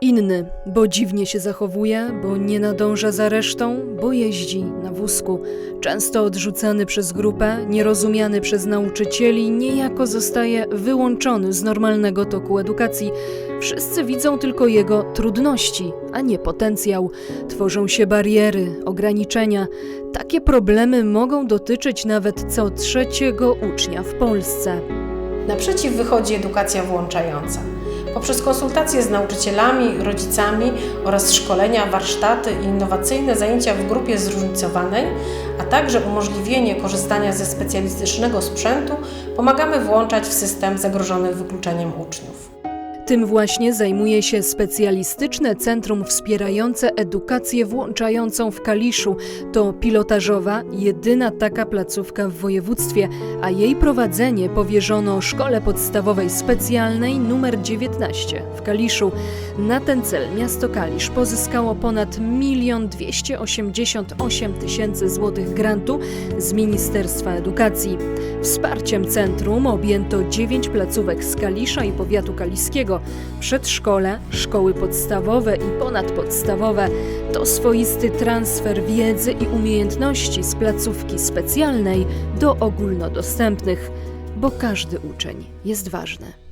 Inny, bo dziwnie się zachowuje, bo nie nadąża za resztą, bo jeździ na wózku. Często odrzucany przez grupę, nierozumiany przez nauczycieli, niejako zostaje wyłączony z normalnego toku edukacji. Wszyscy widzą tylko jego trudności, a nie potencjał. Tworzą się bariery, ograniczenia. Takie problemy mogą dotyczyć nawet co trzeciego ucznia w Polsce. Naprzeciw wychodzi edukacja włączająca. Poprzez konsultacje z nauczycielami, rodzicami oraz szkolenia, warsztaty i innowacyjne zajęcia w grupie zróżnicowanej, a także umożliwienie korzystania ze specjalistycznego sprzętu, pomagamy włączać w system zagrożonych wykluczeniem uczniów. Tym właśnie zajmuje się specjalistyczne centrum wspierające edukację włączającą w Kaliszu. To pilotażowa, jedyna taka placówka w województwie, a jej prowadzenie powierzono Szkole Podstawowej Specjalnej nr 19 w Kaliszu. Na ten cel miasto Kalisz pozyskało ponad 1 288 tysięcy złotych grantu z Ministerstwa Edukacji. Wsparciem centrum objęto 9 placówek z Kalisza i powiatu kaliskiego, przedszkole, szkoły podstawowe i ponadpodstawowe. To swoisty transfer wiedzy i umiejętności z placówki specjalnej do ogólnodostępnych, bo każdy uczeń jest ważny.